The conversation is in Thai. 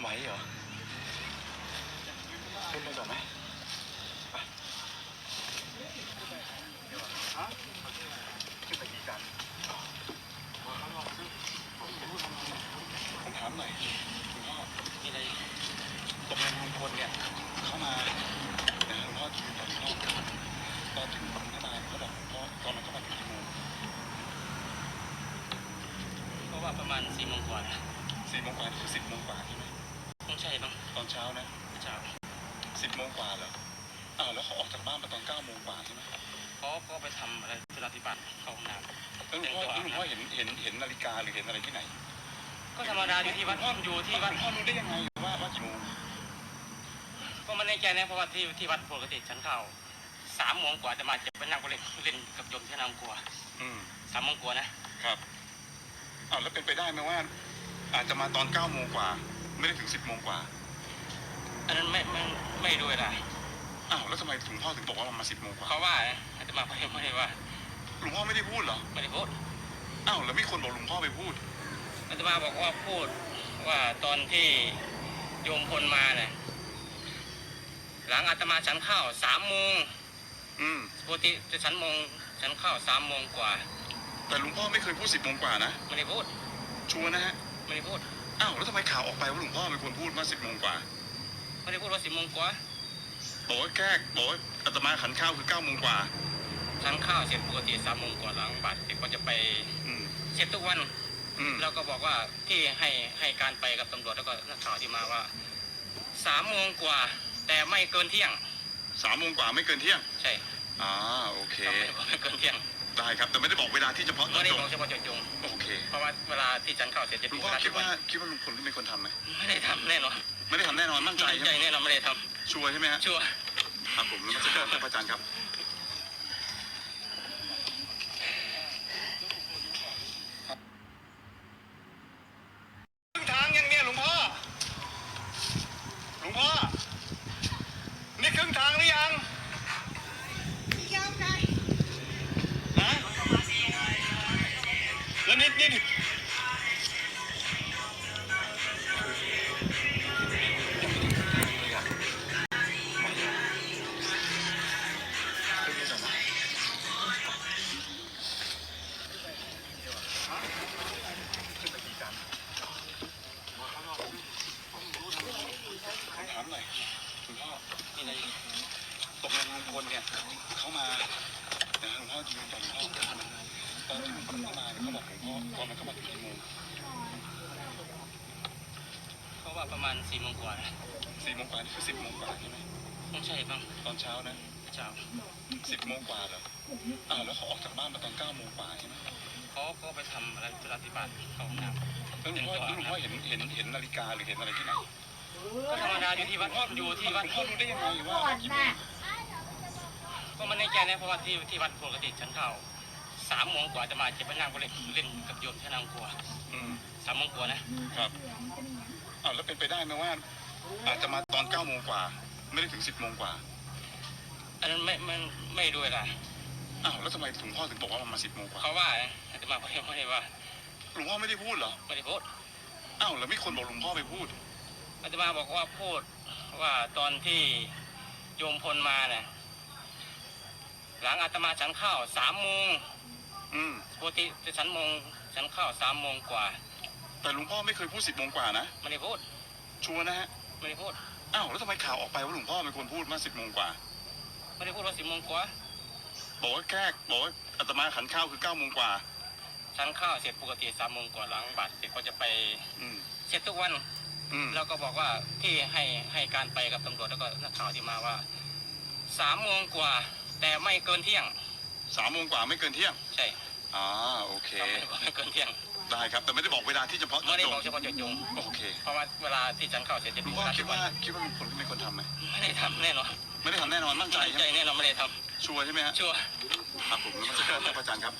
ไหวเหรอขึ้นไปก่อนไหมไปฮะขึ้นไปกี่กันผมถามหน่อยคุณพ่อมีอะไรตกลงลุงพลเนี่ย เข้ามานะหลวงพ่อยืนอยู่ข้างนอกตอนถึงตรงเข้ามาเขาบอกหลวงพ่อตอนนั้นเข้ามาถึงกี่โมงเพราะว่าประมาณสี่โมงกว่านะสี่โมงกว่านี่คือสิบโมงกว่าใช่ไหม ต้องใช่บ้างตอนเช้านะเช้าสิบโมงกว่าเหรออ้าวแล้วเขาออกจากบ้านมาตอนเก้าโมงกว่าใช่ไหมเขาก็ไปทำอะไรธุระที่บ้านเข้าห้องน้แล้วหลวงพ่อแล้วหลวงพ่อเห็นเห็นเห็นนาฬิกาหรือเห็นอะไรที่ไหนำก็ธรรมดาอยู่ที่วัดอยู่ที่วัดพ่อรู้ได้ยังไงว่าว่ากี่โมงก็ไม่แน่ใจนะเพราะว่าที่ที่วัดปกติฉันเข้าสามโมงกว่าจะมาจะไปนั่งเล่นเล่นกับโยมที่นางกลัวอืมสามโมงกว่านะครับอ้าวแล้วเป็นไปได้ไหมว่า อาจจะมาตอนเก้าโมงกว่า ไม่ได้ถึงสิบโมงกว่า อันนั้นไม่ไม่ไม่ดูเวลาอ้าวแล้วทำไมถึงพ่อถึงบอกว่ามันมาสิบโมงกว่า เขาว่าอาจจะมาไม่ไม่ได้ว่าหลวงพ่อไม่ได้พูดเหรอ ไม่ได้พูดอ้าวแล้วมีคนบอกหลวงพ่อไปพูด อาตมาบอกว่าพูดว่าตอนที่โยมพลมาเนี่ยหลังอาตมาฉันข้าวสามโมงอืม ปกติจะฉันโมงฉันข้าวสามโมงกว่าแต่หลวงพ่อไม่เคยพูดสิบโมงกว่านะ ไม่ได้พูดชัวร์นะฮะ ไม่ได้พูด อ้าวแล้วทำไมข่าวออกไปว่าหลวงพ่อเป็นคนพูดว่าสิบโมงกว่า ไม่ได้พูดว่าสิบโมงกว่าบอกว่าแค่บอกว่าอาตมาขันข้าวคือเก้าโมงกว่าฉันข้าวเสร็จปกติสามโมงกว่าหลังบาทเสร็จก็จะไปอืมเช็ดทุกวัน อืมแล้วก็บอกว่าที่ให้ให้การไปกับตำรวจแล้วก็นักข่าวที่มาว่าสามโมงกว่า แต่ไม่เกินเที่ยง สามโมงกว่าไม่เกินเที่ยงใช่อ่าโอเคเขาไม่ได้บอกไม่เกินเที่ยง ได้ครับ แต่ไม่ได้บอกเวลาที่เฉพาะไม่ได้จบอกเฉพาะเจาะจง โอเคเพราะว่าเวลาที่ฉันเข้าเสร็จจะหลวดูงพ่อเวลาคิทุดกวัว่านคิดว่าลุงพลเป็นคนทำไหมไม่ได้ทำแน่นอนไม่ได้ทำแน่นอนมั่นใจมั่นใช่ใจไหมแน่นอนไม่ได้ทชัวร์ใช่ไหมฮะำชัวร์ ครับผมนมัสการครับอาจารย์ครับ ตกลงลุงพลเนี่ยเขามานะหลวงพ่อยืนอยู่หลวงพ่อตอนที่ลุงพลเข้ามาเนี่ยเขาบอกหลวงพ่อตอนนั้นเขามาถึงกี่โมงเพราะว่าประมาณสี่โมงกว่านะสี่โมงกว่านี่คือสิบโมงกว่าใช่ไหมต้องใช่บ้างตอนเช้านะเช้าสิบโมงกว่าเหรออ้าวแล้วเขาออกจากบ้านมาตอนเก้าโมงกว่าใช่ไหมเขาก็ไปทำอะไรธุระที่บ้านเข้าห้องน้ำแล้วหลวงพ่อแล้วหลวงพ่อเห็นเห็นเห็นนาฬิกาหรือเห็นอะไรที่ไหนก็ธรรมดาอยู่ที่วัดอยู่ที่วัดหลวงพ่อรู้ได้ยังไงว่าก่อนกี่โมน่ะง ก็ไม่แน่ใจนะเพราะว่าที่ที่วัดปกติฉันเข้าสามโมงกว่าจะมาจะไปนั่งเล่นเล่นกับโยมที่นางกลัวอืมสามโมงกว่านะครับอ้าวแล้วเป็นไปได้ไหมว่า อาจจะมาตอนเก้าโมงกว่า ไม่ได้ถึงสิบโมงกว่าอันนั้นไม่ไม่ไม่ดูเวลาอ้าวแล้วทำไมหลวงพ่อถึงบอกว่ามันมาสิบโมงกว่าเขาว่าอาตมาไม่ได้ไม่ได้ว่าหลวงพ่อไม่ได้พูดเหรอไม่ได้พูดอ้าวแล้วมีคนบอกหลวงพ่อไปพูดอาตมาบอกว่าพูดว่าตอนที่โยมพลมาเนี่ย หลังอาตมาฉันข้าวสามโมงอืมปกติจะฉันโมงฉันข้าวสามโมงกว่าแต่หลวงพ่อไม่เคยพูดสิบโมงกว่านะไม่ได้พูดชัวร์นะฮะไม่ได้พูดอ้าวแล้วทำไมข่าวออกไปว่าหลวงพ่อเป็นคนพูดมาสิบโมงกว่าไม่ได้พูดว่าสิบโมงกว่าบอกว่าแค่บอกว่าอาตมาขันข้าวคือเก้าโมงกว่าฉันข้าวเสร็จปกติสามโมงกว่าหลังบาทเสร็จก็จะไปอืมเช็ดทุกวันอืมแล้วก็บอกว่าที่ให้ให้การไปกับตำรวจแล้วก็นักข่าวที่มาว่าสามโมงกว่า แต่ไม่เกินเที่ยง สามโมงกว่าไม่เกินเที่ยงใช่อ่าโอเคเขาไม่ได้บอกไม่เกินเที่ยงได้ครับ แต่ไม่ได้บอกเวลาที่เฉพาะไม่ได้จบอกเฉพาะเจาะจงโอเคเพราะว่าเวลาที่ฉันเข้าเสร็จจะหลวดูงเวพ่อลาคิทุดกวัว่านคิดว่าลุงพลเป็นคนทำไหมไม่ได้ทำแน่นอนไม่ได้ทำแน่นอนมั่นใจมั่นใช่ใจไหมแน่นอนไม่ได้ทชัวร์ใช่ไหมฮะำชัวร์ ครับผมนมัสการครับอาจารย์ครับ